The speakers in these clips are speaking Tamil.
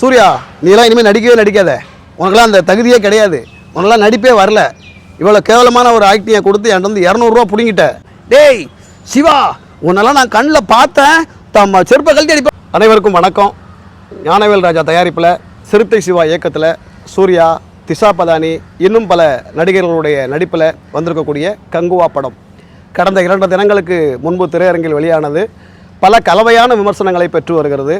சூர்யா நீலாம் இனிமேல் நடிக்கவே நடிக்காத. உனக்கெல்லாம் அந்த தகுதியே கிடையாது. உனக்கெல்லாம் நடிப்பே வரல. இவ்வளோ கேவலமான ஒரு ஆக்டிங்கை கொடுத்து என்கிட்ட வந்து இரநூறுவா பிடுங்கிட்ட. டேய் சிவா உன்னெல்லாம் நான் கண்ணில் பார்த்தேன். தம்ம செருப்பை கழட்டி அடிப்பேன் அனைவருக்கும் வணக்கம். ஞானவேல் ராஜா தயாரிப்பில் சிறுத்தை சிவா இயக்கத்தில் சூர்யா திஷா பதானி இன்னும் பல நடிகர்களுடைய நடிப்பில் வந்திருக்கக்கூடிய கங்குவா படம். கடந்த இரண்டு தினங்களுக்கு முன்பு திரையரங்கில் வெளியானது. பல கலவையான விமர்சனங்களை பெற்று வருகிறது.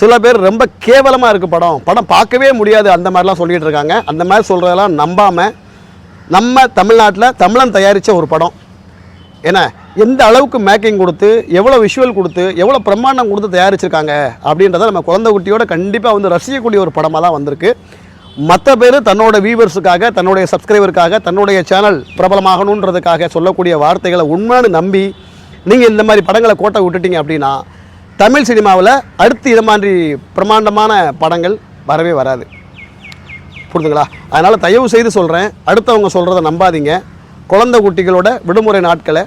சில பேர் ரொம்ப கேவலமாக இருக்குது படம். படம் பார்க்கவே முடியாது. அந்த மாதிரிலாம் சொல்லிகிட்டு இருக்காங்க. அந்த மாதிரி சொல்கிறதெல்லாம் நம்பாமல் நம்ம தமிழ்நாட்டில் தமிழன் தயாரித்த ஒரு படம். ஏன்னா எந்த அளவுக்கு மேக்கிங் கொடுத்து எவ்வளோ விஷுவல் கொடுத்து எவ்வளோ பிரம்மாண்டம் கொடுத்து தயாரிச்சிருக்காங்க அப்படின்றத நம்ம குழந்தை குட்டியோட கண்டிப்பாக வந்து ரசிக்கக்கூடிய ஒரு படமாக தான் வந்திருக்கு. மற்ற பேர் தன்னோட வியூவர்ஸுக்காக தன்னுடைய சப்ஸ்கிரைபருக்காக தன்னுடைய சேனல் பிரபலமாகணுன்றதுக்காக சொல்லக்கூடிய வார்த்தைகளை உண்மைன்னு நம்பி நீங்கள் இந்த மாதிரி படங்களை கோட்டை விட்டுட்டீங்க அப்படின்னா தமிழ் சினிமாவில் அடுத்து இது மாதிரி பிரம்மாண்டமான படங்கள் வரவே வராது. புரிதுங்களா அதனால் தயவு செய்து சொல்கிறேன் அடுத்தவங்க சொல்கிறத நம்பாதீங்க. குழந்தை குட்டிகளோட விடுமுறை நாட்களை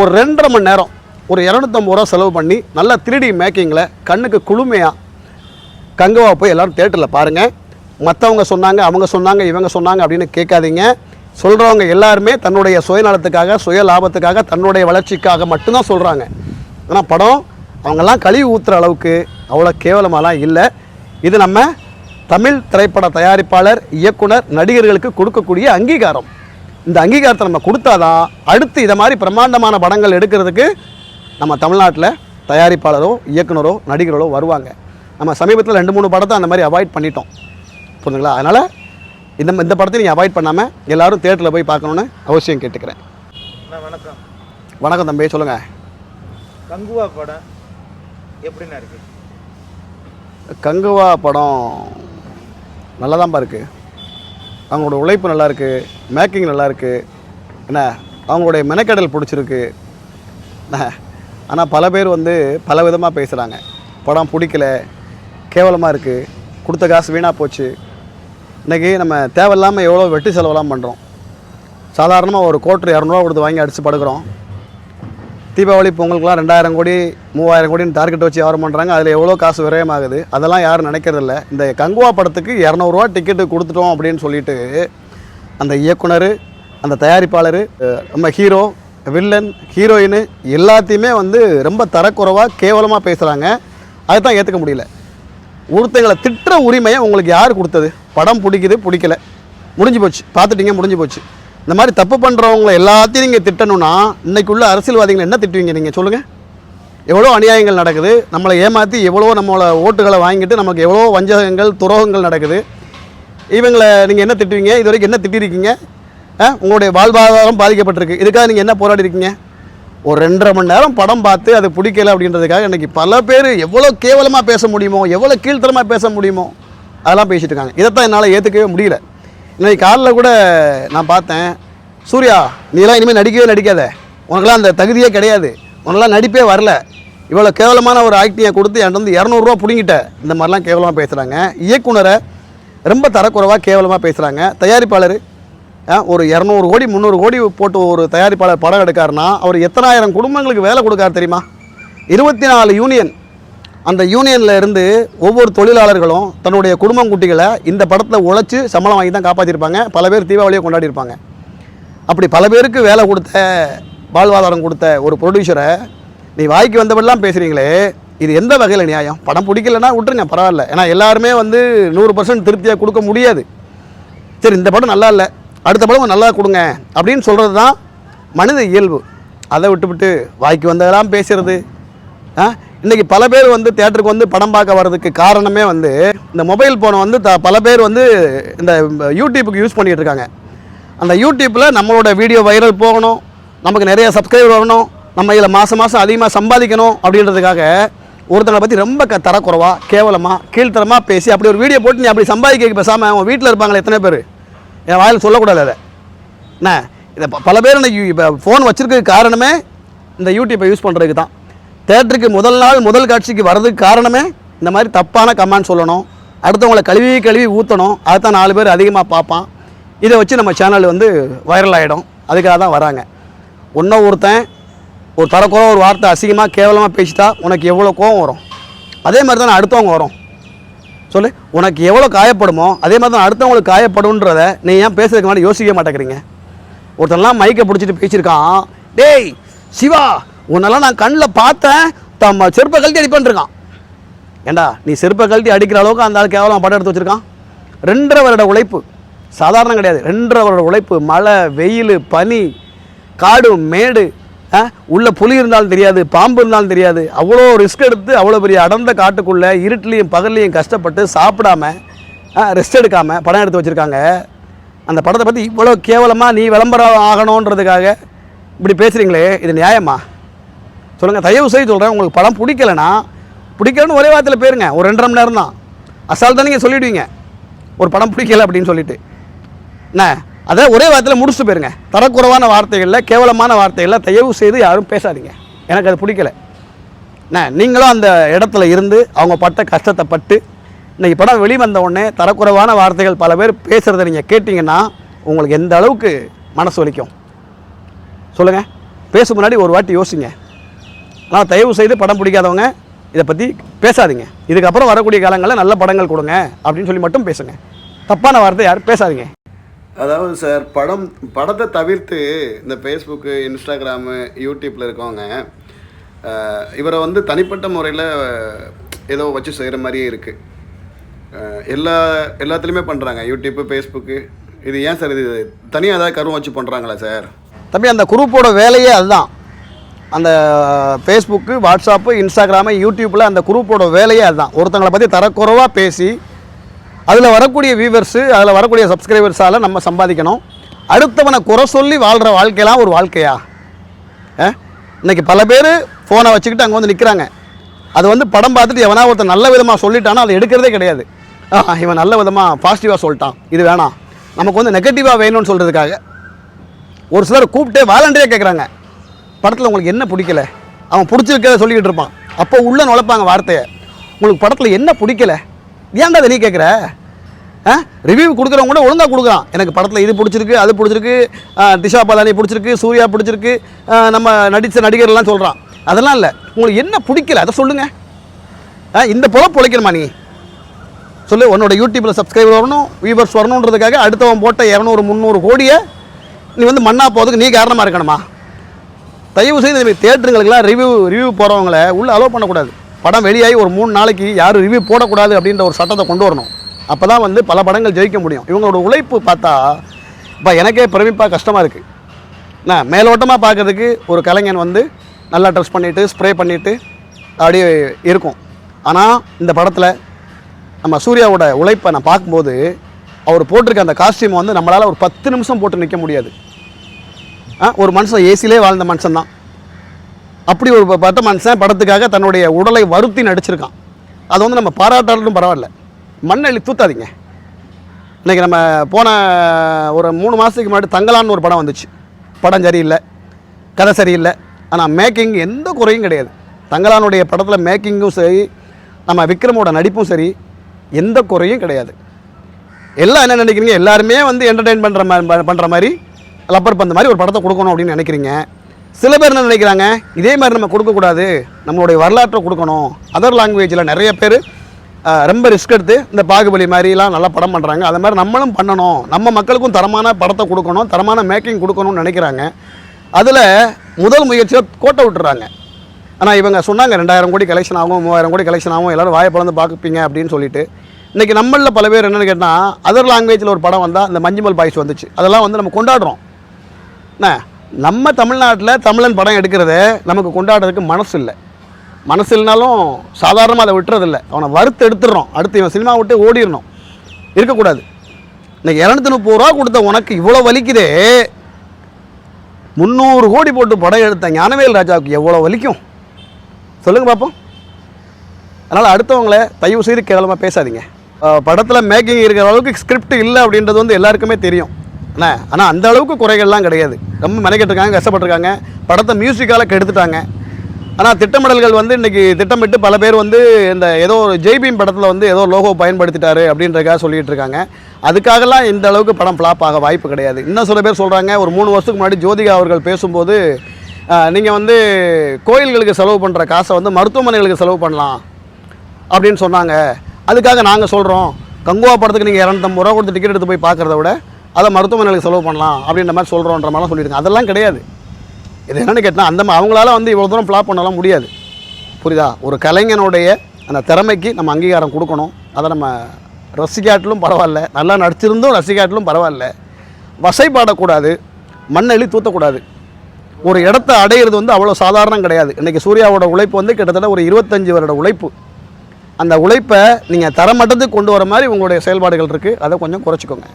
ஒரு ரெண்டரை மணி நேரம் ஒரு இரநூத்தம்பது ரூபா செலவு பண்ணி நல்லா திருடி மேக்கிங்கில் கண்ணுக்கு குளுமையாக கங்குவா போய் எல்லாரும் தேட்டரில் பாருங்கள் மற்றவங்க சொன்னாங்க அவங்க சொன்னாங்க இவங்க சொன்னாங்க அப்படின்னு கேட்காதீங்க. சொல்கிறவங்க எல்லாருமே தன்னுடைய சுயநலத்துக்காக சுய லாபத்துக்காக தன்னுடைய வளர்ச்சிக்காக மட்டும்தான் சொல்கிறாங்க ஆனால் படம் அவங்கெல்லாம் கழுவி ஊற்றுற அளவுக்கு அவ்வளோ கேவலமாலாம் இல்லை. இது நம்ம தமிழ் திரைப்பட தயாரிப்பாளர் இயக்குனர் நடிகர்களுக்கு கொடுக்கக்கூடிய அங்கீகாரம். இந்த அங்கீகாரத்தை நம்ம கொடுத்தாதான் அடுத்து இதை மாதிரி பிரம்மாண்டமான படங்கள் எடுக்கிறதுக்கு நம்ம தமிழ்நாட்டில் தயாரிப்பாளரோ இயக்குனரோ நடிகர்களோ வருவாங்க. நம்ம சமீபத்தில் ரெண்டு மூணு படத்தை அந்த மாதிரி அவாய்ட் பண்ணிட்டோம். புரிஞ்சுங்களா? அதனால் இந்த இந்த படத்தை நீங்கள் அவாய்ட் பண்ணாமல் எல்லாரும் தேட்டரில் போய் பார்க்கணுன்னு அவசியம் கேட்டுக்கிறேன். வணக்கம். வணக்கம் தம்பி சொல்லுங்கள் கங்குவா படம். எப்படின்னா இருக்கு? கங்குவா படம் நல்லாதான்ப்பா இருக்குது அவங்களோட உழைப்பு நல்லா இருக்கு மேக்கிங் நல்லா இருக்கு. என்ன? அவங்களுடைய மெனக்கடல் பிடிச்சிருக்கு. ஆனால் பல பேர் வந்து பல விதமாக பேசுகிறாங்க படம் பிடிக்கல கேவலமாக இருக்குது கொடுத்த காசு வீணாக போச்சு. இன்றைக்கி நம்ம தேவையில்லாமல் எவ்வளோ வெட்டி செலவெல்லாம் பண்ணுறோம் சாதாரணமாக ஒரு கோட்ரு இரநூறுவா கொடுத்து வாங்கி அடித்து படுக்கிறோம். தீபாவளி பொங்கலுக்குலாம் ரெண்டாயிரம் கோடி மூவாயிரம் கோடின்னு டார்கெட் வச்சு வியாபாரம் பண்ணுறாங்க அதில் எவ்வளோ காசு விரயமாகுது? அதெல்லாம் யாரும் நினைக்கிறதில்ல. இந்த கங்குவா படத்துக்கு இரநூறுவா டிக்கெட்டு கொடுத்துட்டோம் அப்படின்னு சொல்லிட்டு அந்த இயக்குனர் அந்த தயாரிப்பாளர் நம்ம ஹீரோ வில்லன் ஹீரோயின் எல்லாத்தையுமே வந்து ரொம்ப தரக்குறைவாக கேவலமாக பேசுகிறாங்க அதை தான் ஏற்றுக்க முடியல. ஒருத்தங்களை திட்டுற உரிமையை உங்களுக்கு யார் கொடுத்தது? படம் பிடிக்குது பிடிக்கல. முடிஞ்சு போச்சு. பார்த்துட்டீங்க முடிஞ்சு போச்சு. இந்த மாதிரி தப்பு பண்ணுறவங்கள எல்லாத்தையும் நீங்கள் திட்டணும்னா இன்றைக்குள்ள அரசியல்வாதிகள் என்ன திட்டுவீங்க நீங்கள் சொல்லுங்கள் எவ்வளோ அநியாயங்கள் நடக்குது. நம்மளை ஏமாற்றி எவ்வளோ நம்மளோட ஓட்டுகளை வாங்கிட்டு நமக்கு எவ்வளோ வஞ்சகங்கள் துரோகங்கள் நடக்குது. இவங்களை நீங்கள் என்ன திட்டுவீங்க? இது வரைக்கும் என்ன திட்டிருக்கீங்க? உங்களுடைய வாழ்வாதாரம் பாதிக்கப்பட்டிருக்கு. இதுக்காக நீங்கள் என்ன போராடி இருக்கீங்க ஒரு ரெண்டரை மணி நேரம் படம் பார்த்து அது பிடிக்கல அப்படின்றதுக்காக இன்றைக்கி பல பேர் எவ்வளோ கேவலமாக பேச முடியுமோ எவ்வளோ கீழ்த்தரமாக பேச முடியுமோ அதெல்லாம் பேசிட்டு இருக்காங்க. இதைத்தான் என்னால் ஏற்றுக்கவே முடியல. இன்னைக்கு காலைல கூட நான் பார்த்தேன். சூர்யா நீலாம் இனிமேல் நடிக்கவே நடிக்காத. உனக்கெல்லாம் அந்த தகுதியே கிடையாது. உனக்கெல்லாம் நடிப்பே வரல. இவ்வளோ கேவலமான ஒரு ஆக்டிங்கை கொடுத்து என்கிட்ட வந்து இரநூறுவா பிடுங்கிட்ட. இந்த மாதிரிலாம் கேவலமாக பேசுகிறாங்க இயக்குனரை ரொம்ப தரக்குறைவாக கேவலமாக பேசுகிறாங்க தயாரிப்பாளர் ஒரு இரநூறு கோடி முந்நூறு கோடி போட்டு ஒரு தயாரிப்பாளர் படம் எடுக்காருன்னா அவர் எத்தனாயிரம் குடும்பங்களுக்கு வேலை கொடுக்காரு தெரியுமா? இருபத்தி நாலு யூனியன் அந்த யூனியனில் இருந்து ஒவ்வொரு தொழிலாளர்களும் தன்னுடைய குடும்பம் குட்டிகளை இந்த படத்தில் உழைச்சி சம்பளம் வாங்கி தான் காப்பாற்றிருப்பாங்க பல பேர் தீபாவளியை கொண்டாடியிருப்பாங்க. அப்படி பல பேருக்கு வேலை கொடுத்த வாழ்வாதாரம் கொடுத்த ஒரு ப்ரொடியூசரை நீ வாய்க்கு வந்தபடிலாம் பேசுகிறீங்களே இது எந்த வகையில் நியாயம்? படம் பிடிக்கலன்னா விட்டுருங்க பரவாயில்ல. ஏன்னா எல்லாருமே வந்து நூறு பர்சன்ட் திருப்தியாக கொடுக்க முடியாது. சரி இந்த படம் நல்லா இல்லை அடுத்த படம் நல்லா கொடுங்க அப்படின்னு சொல்கிறது தான் மனித இயல்பு. அதை விட்டுவிட்டு வாய்க்கு வந்ததெல்லாம் பேசுறது. ஆ? இன்றைக்கி பல பேர் வந்து தேட்டருக்கு வந்து படம் பார்க்க வர்றதுக்கு காரணமே வந்து இந்த மொபைல் ஃபோனை வந்து த பல பேர் வந்து இந்த யூடியூப்புக்கு யூஸ் பண்ணிகிட்டு இருக்காங்க அந்த யூடியூப்பில் நம்மளோட வீடியோ வைரல் போகணும் நமக்கு நிறைய சப்ஸ்கிரைபர் வரணும் நம்ம இதில் மாதம் மாதம் அதிகமாக சம்பாதிக்கணும் அப்படின்றதுக்காக ஒருத்தனை பற்றி ரொம்ப க தரக்குறவாக கேவலமாக கீழ்த்தரமாக பேசி அப்படி ஒரு வீடியோ போட்டு நீ அப்படி சம்பாதிக்க பேசாமல் அவங்க வீட்டில் இருப்பாங்களே எத்தனை பேர்? என் வாயில் சொல்லக்கூடாது அதை. என்ன? இதை பல பேர் இன்னைக்கு இப்போ ஃபோன் வச்சுருக்க காரணமே இந்த யூடியூப்பை யூஸ் பண்ணுறதுக்கு தான் தேட்டருக்கு முதல் நாள் முதல் காட்சிக்கு வர்றதுக்கு காரணமே இந்த மாதிரி தப்பான கமெண்ட் சொல்லணும். அடுத்தவங்களை கழுவி கழுவி ஊற்றணும் அதை தான் நாலு பேர் அதிகமாக பார்ப்பான். இதை வச்சு நம்ம சேனல் வந்து வைரல் ஆகிடும் அதுக்காக தான் வராங்க. ஒன்றும் ஒருத்தன் ஒரு தரக்குறை ஒரு வார்த்தை அசிங்கமாக கேவலமாக பேசிட்டா உனக்கு எவ்வளோ கோவம் வரும்? அதே மாதிரி தான் அடுத்தவங்க வரும். சொல்லு உனக்கு எவ்வளோ காயப்படுமோ அதே மாதிரி தான் அடுத்தவங்களுக்கு காயப்படும்ன்றத நீ ஏன் பேசுறதுக்கு முன்னாடி யோசிக்க மாட்டேங்கிறீங்க? ஒருத்தன்லாம் மைக்கை பிடிச்சிட்டு பேசியிருக்கான். டேய் சிவா உன்னெல்லாம் நான் கண்ணில் பார்த்தேன். தம்ம செருப்பை கழட்டி அடிப்பேன்ருக்கான் ஏண்டா நீ செருப்பை கழட்டி அடிக்கிற அளவுக்கு அந்த ஆள் கேவலம் படம் எடுத்து வச்சுருக்கான்? ரெண்டரை வருட உழைப்பு. சாதாரணம் கிடையாது. ரெண்டரை வருட உழைப்பு. மழை வெயில் பனி காடு மேடு உள்ளே உள்ள புலி இருந்தாலும் தெரியாது பாம்பு இருந்தாலும் தெரியாது. அவ்வளோ ரிஸ்க் எடுத்து அவ்வளோ பெரிய அடர்ந்த காட்டுக்குள்ளே இருட்டிலையும் பகல்லையும் கஷ்டப்பட்டு சாப்பிடாம ரெஸ்ட் எடுக்காமல் படம் எடுத்து வச்சுருக்காங்க. அந்த படத்தை பற்றி இவ்வளோ கேவலமாக நீ விளம்பரம் ஆகணுன்றதுக்காக இப்படி பேசுகிறீங்களே இது நியாயமா? சொல்லுங்கள் தயவு செய்து சொல்கிறேன் உங்களுக்கு படம் பிடிக்கலனா பிடிக்கலன்னு ஒரே வாரத்தில் போயிருங்க ஒரு ரெண்டரை மணி நேரம் தான் அசால் தான் நீங்கள் சொல்லிடுவீங்க. ஒரு படம் பிடிக்கல அப்படின்னு சொல்லிட்டு. என்ன? அதை ஒரே வாரத்தில் முடிச்சுட்டு போயிருங்க. தரக்குறைவான வார்த்தைகளில் கேவலமான வார்த்தைகளில் தயவு செய்து யாரும் பேசாதீங்க. எனக்கு அது பிடிக்கல. என்ன? நீங்களும் அந்த இடத்துல இருந்து அவங்க பட்ட கஷ்டத்தை பட்டு இன்றைக்கி படம் வெளிவந்த உடனே தரக்குறைவான வார்த்தைகள் பல பேர் பேசுகிறத நீங்கள் கேட்டிங்கன்னா உங்களுக்கு எந்த அளவுக்கு மனசு வலிக்கும்? சொல்லுங்கள் பேச முன்னாடி ஒரு வாட்டி யோசிங்க. ஆனால் தயவு செய்து படம் பிடிக்காதவங்க இதை பற்றி பேசாதீங்க. இதுக்கப்புறம் வரக்கூடிய காலங்களில் நல்ல படங்கள் கொடுங்க அப்படின்னு சொல்லி மட்டும் பேசுங்க. தப்பான வார்த்தை யாரும் பேசாதீங்க. அதாவது சார் படம் படத்தை தவிர்த்து இந்த ஃபேஸ்புக்கு இன்ஸ்டாகிராமு யூடியூப்பில் இருக்கவங்க இவரை வந்து தனிப்பட்ட முறையில் ஏதோ வச்சு செய்கிற மாதிரியே இருக்குது எல்லா எல்லாத்துலேயுமே பண்ணுறாங்க யூடியூப்பு ஃபேஸ்புக்கு இது ஏன் சார் இது தனியாக ஏதாவது கருவம் வச்சு பண்ணுறாங்களா சார்? தம்பி அந்த குரூப்போட வேலையே அதுதான். அந்த ஃபேஸ்புக்கு வாட்ஸ்அப்பு இன்ஸ்டாகிராமு யூடியூப்பில் அந்த குரூப்போட வேலையே அதுதான். ஒருத்தங்களை பற்றி தரக்குறைவாக பேசி அதில் வரக்கூடிய வியூவர்ஸு அதில் வரக்கூடிய சப்ஸ்கிரைபர்ஸால் நம்ம சம்பாதிக்கணும். அடுத்தவனை குறை சொல்லி வாழ்கிற வாழ்க்கையெல்லாம் ஒரு வாழ்க்கையா? ஆ? இன்னைக்கு பல பேர் ஃபோனை வச்சுக்கிட்டு அங்கே வந்து நிற்கிறாங்க அது வந்து படம் பார்த்துட்டு எவனா ஒருத்தன் நல்ல விதமாக சொல்லிட்டானா அதை எடுக்கிறதே கிடையாது. இவன் நல்ல விதமாக பாசிட்டிவாக சொல்லிட்டான். இது வேணாம். நமக்கு வந்து நெகட்டிவாக வேணும்னு சொல்கிறதுக்காக ஒரு சிலர் கூப்பிட்டே வாலண்டியாக கேட்குறாங்க படத்தில் உங்களுக்கு என்ன பிடிக்கல? அவன் பிடிச்சிருக்கிறத சொல்லிக்கிட்டு இருப்பான். அப்போ உள்ளே நுழைப்பாங்க வார்த்தையை. உங்களுக்கு படத்தில் என்ன பிடிக்கல? ஏன்டா வெளியே நீ கேட்குற? ஆ? ரிவ்யூ கொடுக்குறவங்க கூட ஒழுங்காக கொடுக்குறான் எனக்கு படத்தில் இது பிடிச்சிருக்கு அது பிடிச்சிருக்கு திஷா பலானி பிடிச்சிருக்கு சூர்யா பிடிச்சிருக்கு நம்ம நடித்த நடிகர்லாம் சொல்கிறான் அதெல்லாம் இல்லை. உங்களுக்கு என்ன பிடிக்கல? அதை சொல்லுங்கள் ஆ இந்த புலம் பிழைக்கணுமா நீ? சொல்லு உன்னோட யூடியூப்பில் சப்ஸ்கிரைபர் வரணும் வியூவர்ஸ் வரணுன்றதுக்காக அடுத்தவன் போட்ட இரநூறு முந்நூறு கோடியை நீ வந்து மண்ணா போகிறதுக்கு நீ காரணமாக இருக்கணுமா? தயவு செய்து இந்த தேட்டருங்களுக்கெல்லாம் ரிவ்யூ ரிவ்யூ போகிறவங்கள உள்ளே அலோவ் பண்ணக்கூடாது. படம் வெளியாகி ஒரு மூணு நாளைக்கு யாரும் ரிவ்யூ போடக்கூடாது அப்படின்ற ஒரு சட்டத்தை கொண்டு வரணும். அப்போ தான் வந்து பல படங்கள் ஜெயிக்க முடியும். இவங்களோட உழைப்பு பார்த்தா இப்போ எனக்கே பிரமிப்பாக கஷ்டமாக இருக்குது என்ன மேலோட்டமாக பார்க்கறதுக்கு ஒரு கலைஞன் வந்து நல்லா ட்ரெஸ் பண்ணிவிட்டு ஸ்ப்ரே பண்ணிவிட்டு அப்படியே இருக்கும். ஆனால் இந்த படத்தில் நம்ம சூர்யாவோட உழைப்பை நான் பார்க்கும்போது அவர் போட்டிருக்க அந்த காஸ்டியூமை வந்து நம்மளால் ஒரு பத்து நிமிஷம் போட்டு நிற்க முடியாது. ஒரு மனுஷன் ஏசிலே வாழ்ந்த மனுஷன் தான் அப்படி ஒரு ப- பட்ட மனுஷன் படத்துக்காக தன்னுடைய உடலை வருத்தி நடிச்சிருக்கான். அது வந்து நம்ம பாராட்டாலும் பரவாயில்ல. மண்ணெளி தூத்தாதீங்க. இன்றைக்கி நம்ம போன ஒரு மூணு மாதத்துக்கு முன்னாடி தங்கலான்னு ஒரு படம் வந்துச்சு. படம் சரியில்லை. கதை சரியில்லை. ஆனால் மேக்கிங் எந்த குறையும் கிடையாது. தங்கலானுடைய படத்தில் மேக்கிங்கும் சரி நம்ம விக்ரமோட நடிப்பும் சரி எந்த குறையும் கிடையாது. எல்லாம் என்ன நினைக்கிறீங்க? எல்லாருமே வந்து என்டர்டெயின் பண்ணுற மாதிரி பண்ணுற மாதிரி லப்பர் பந்த மாதிரி ஒரு படத்தை கொடுக்கணும் அப்படின்னு நினைக்கிறீங்க. சில பேர் என்ன நினைக்கிறாங்க? இதே மாதிரி நம்ம கொடுக்கக்கூடாது. நம்மளுடைய வரலாற்றை கொடுக்கணும். அதர் லாங்குவேஜில் நிறைய பேர் ரொம்ப ரிஸ்க் எடுத்து இந்த பாகுபலி மாதிரிலாம் நல்லா படம் பண்ணுறாங்க அது மாதிரி நம்மளும் பண்ணணும். நம்ம மக்களுக்கும் தரமான படத்தை கொடுக்கணும். தரமான மேக்கிங் கொடுக்கணும்னு நினைக்கிறாங்க. அதில் முதல் முயற்சியில் கோட்டை விட்டுறாங்க. ஆனால் இவங்க சொன்னாங்க ரெண்டாயிரம் கோடி கலெக்ஷன் ஆகும் மூவாயிரம் கோடி கலெக்ஷன் ஆகும். எல்லாரும் வாயை பிளந்து பார்ப்பீங்க அப்படின்னு சொல்லிட்டு. இன்றைக்கி நம்மளில் பல பேர் என்னென்னு கேட்டால் அதர் லாங்குவேஜில் ஒரு படம் வந்தால் அந்த மஞ்சுமல் பாய்ஸ் வந்துச்சு. அதெல்லாம் வந்து நம்ம கொண்டாடுறோம். நம்ம தமிழ்நாட்டில் தமிழன் படம் எடுக்கிறத நமக்கு கொண்டாடுறதுக்கு மனசு இல்லை மனசு இல்லைனாலும் சாதாரணமாக அதை விட்டுறதில்ல. அவனை வறுத்து எடுத்துடுறோம். அடுத்து இவன் சினிமா விட்டு ஓடிடணும். இருக்கக்கூடாது. இன்னைக்கு இரநூத்தி முப்பது ரூபா கொடுத்த உனக்கு இவ்வளோ வலிக்குதே. முந்நூறு கோடி போட்டு படம் எடுத்த ஞானவேல் ராஜாவுக்கு எவ்வளோ வலிக்கும்? சொல்லுங்கள் பார்ப்போம் அதனால் அடுத்தவங்கள தயவு செய்து கேவலமாக பேசாதீங்க. படத்தில் மேக்கிங் இருக்கிற அளவுக்கு ஸ்கிரிப்ட் இல்லை அப்படின்றது வந்து எல்லாருக்குமே தெரியும். அண்ணா ஆனால் அந்த அளவுக்கு குறைகள்லாம் கிடையாது. ரொம்ப மெனக்கெட்டுருக்காங்க கஷ்டப்பட்டிருக்காங்க. படத்தை மியூசிக்கால் கெடுத்துட்டாங்க. ஆனால் திட்டமிடல்கள் வந்து இன்றைக்கி திட்டமிட்டு பல பேர் வந்து இந்த ஏதோ ஒரு ஜெய்பீம் படத்தில் வந்து ஏதோ லோகோ பயன்படுத்திட்டாரு அப்படின்றக்காக சொல்லிகிட்டு இருக்காங்க அதுக்காகலாம் இந்த அளவுக்கு படம் ஃப்ளாப் ஆக வாய்ப்பு கிடையாது. இன்னும் சில பேர் சொல்கிறாங்க ஒரு மூணு வருஷத்துக்கு முன்னாடி ஜோதிகா அவர்கள் பேசும்போது நீங்கள் வந்து கோயில்களுக்கு செலவு பண்ணுற காசை வந்து மருத்துவமனைகளுக்கு செலவு பண்ணலாம் அப்படின்னு சொன்னாங்க. அதுக்காக நாங்கள் சொல்கிறோம் கங்குவா படத்துக்கு நீங்கள் இரநூத்தம்பது ரூபா கொடுத்து டிக்கெட் எடுத்து போய் பார்க்குறத விட அதை மருத்துவமனைகளுக்கு செலவு பண்ணலாம் அப்படின்ற மாதிரி சொல்கிறோன்ற மாதிரிலாம் சொல்லியிருக்காங்க. அதெல்லாம் கிடையாது. இது என்னென்னு கேட்டால் அந்த அவங்களால வந்து இவ்வளோ தூரம் ஃப்ளாப் பண்ணலாம் முடியாது. புரியுதா? ஒரு கலைஞனுடைய அந்த திறமைக்கு நம்ம அங்கீகாரம் கொடுக்கணும். அதை நம்ம ரசிக்காட்டிலும் பரவாயில்ல. நல்லா நடிச்சிருந்தும் ரசிக்காட்டிலும் பரவாயில்ல. வசைப்பாடக்கூடாது. மண்ணெளி தூத்தக்கூடாது. ஒரு இடத்த அடையிறது வந்து அவ்வளோ சாதாரணம் கிடையாது. இன்றைக்கி சூர்யாவோட உழைப்பு வந்து கிட்டத்தட்ட ஒரு இருபத்தஞ்சி வருட உழைப்பு. அந்த உழைப்பை நீங்கள் தரமட்டத்துக்கு கொண்டு வர மாதிரி உங்களுடைய செயல்பாடுகள் இருக்குது அதை கொஞ்சம் குறைச்சிக்கோங்க.